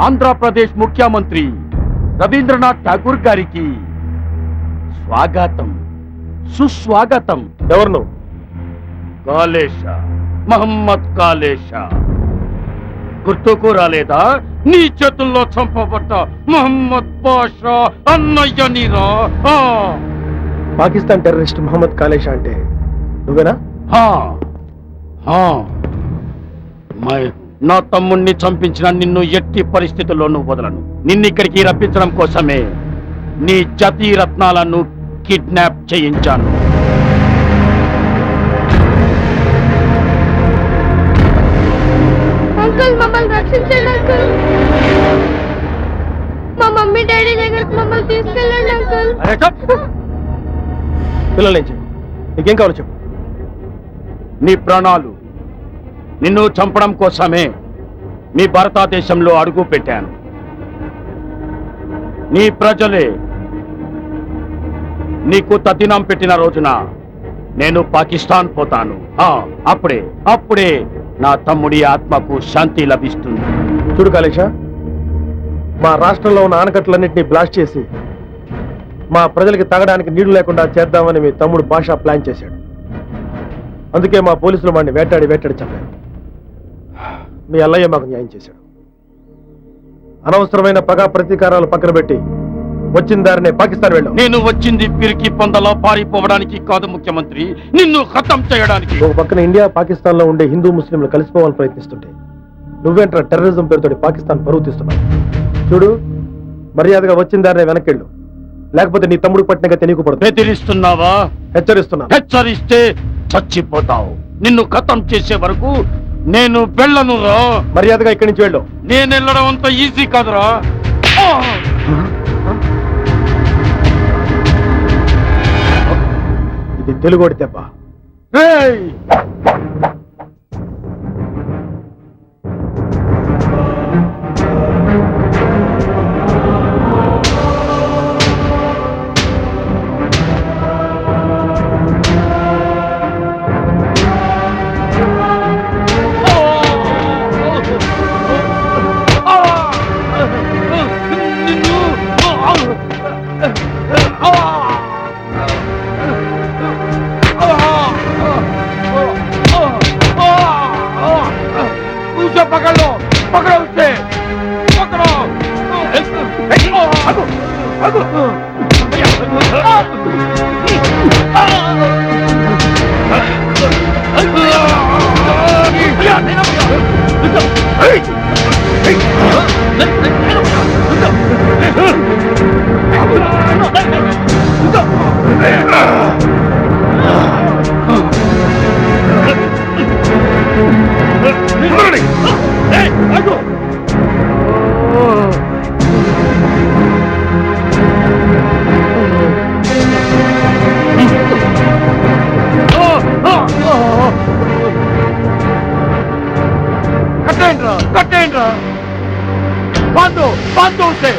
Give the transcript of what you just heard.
ఆంధ్రప్రదేశ్ ముఖ్యమంత్రి రవీంద్రనాథ్ ఠాగూర్ గారికి స్వాగతం. సుస్వాగతం. ఎవరు నువ్వు కాలేష మహమ్మద్ కాలేష గుర్తుకు రాలేదా? నీ చేతుల్లో చంపబడ్డ మహమ్మద్ పాషా అన్నయ్యనిరా ఆ, పాకిస్తాన్ టెర్రరిస్ట్ మహమ్మద్ కాలేషా అంటే నువ్వేనా? హా, హా. మై నా తమ్ముణ్ణి చంపించిన నిన్ను ఎట్టి పరిస్థితుల్లోనూ వదలను. నిన్ను ఇక్కడికి రప్పించడం కోసమే నీ జతి రత్నాలను కిడ్నాప్ చేయించాను. అంకుల్ మమ్మల్ని రక్షించండి అంకుల్. మా మమ్మీ డాడీ దగ్గరకు మమ్మల్ని తీసుకెళ్ళండి అంకుల్. అరే చప్. పిల్లలు ఏం చెప్పు నీకేం కావాలో చెప్పు. నీ ప్రాణాలు నిన్ను చంపడం కోసమే మీ భారతదేశంలో అడుగు పెట్టాను. నీ ప్రజలే నీకు తద్దినం పెట్టిన రోజున నేను పాకిస్తాన్ పోతాను. ఆ, అప్పుడే అప్పుడే నా తమ్ముడి ఆత్మకు శాంతి లభిస్తుంది. చూడు కాలేష మా రాష్ట్రంలో ఉన్న ఆనకట్టలన్నింటినీ బ్లాస్ట్ చేసి మా ప్రజలకి తాగడానికి నీళ్ళు లేకుండా చేద్దామని మీ తమ్ముడు భాష ప్లాన్ చేశాడు. అందుకే మా పోలీసులు వాడిని వేటాడి వేటాడి చంపారు. మీ అల్లయ్య మాకు న్యాయం చేశాడు. అనవసరమైన పగ ప్రతీకారాలు పక్కన పెట్టి వచ్చిన దారినే పాకిస్తాన్ వెళ్ళాం. నేను వచ్చింది పిరికి పొందలో పారిపోవడానికి కాదు ముఖ్యమంత్రి. నిన్ను ఖతం చేయడానికి. ఒక పక్కన ఇండియా పాకిస్తాన్లో ఉండే హిందూ ముస్లింలు కలిసిపోవాలని ప్రయత్నిస్తుంటే నువ్వేంట్రా టెర్రరిజం పేరుతో పాకిస్తాన్ పరువు తీస్తున్నావు? చూడు మర్యాదగా వచ్చిన దారినే వెనక్కిళ్ళు. లేకపోతే నీ తమ్ముడు పట్టినగా తెలియకు పడుతుంది బెదిరిస్తున్నావా? హెచ్చరిస్తున్నాను. హెచ్చరిస్తే చచ్చిపోతావు. నిన్ను ఖతం చేసే వరకు నేను వెళ్ళను రా. మర్యాదగా ఇక్కడి నుంచి వెళ్ళు. నేను వెళ్ళడం అంత ఈజీ కాదురా! ఇది తెలుగోడి దెబ్బ Ah! भागो కట్టేయండి రా కట్టేయండి రా బాంధో బాంధో ఉసే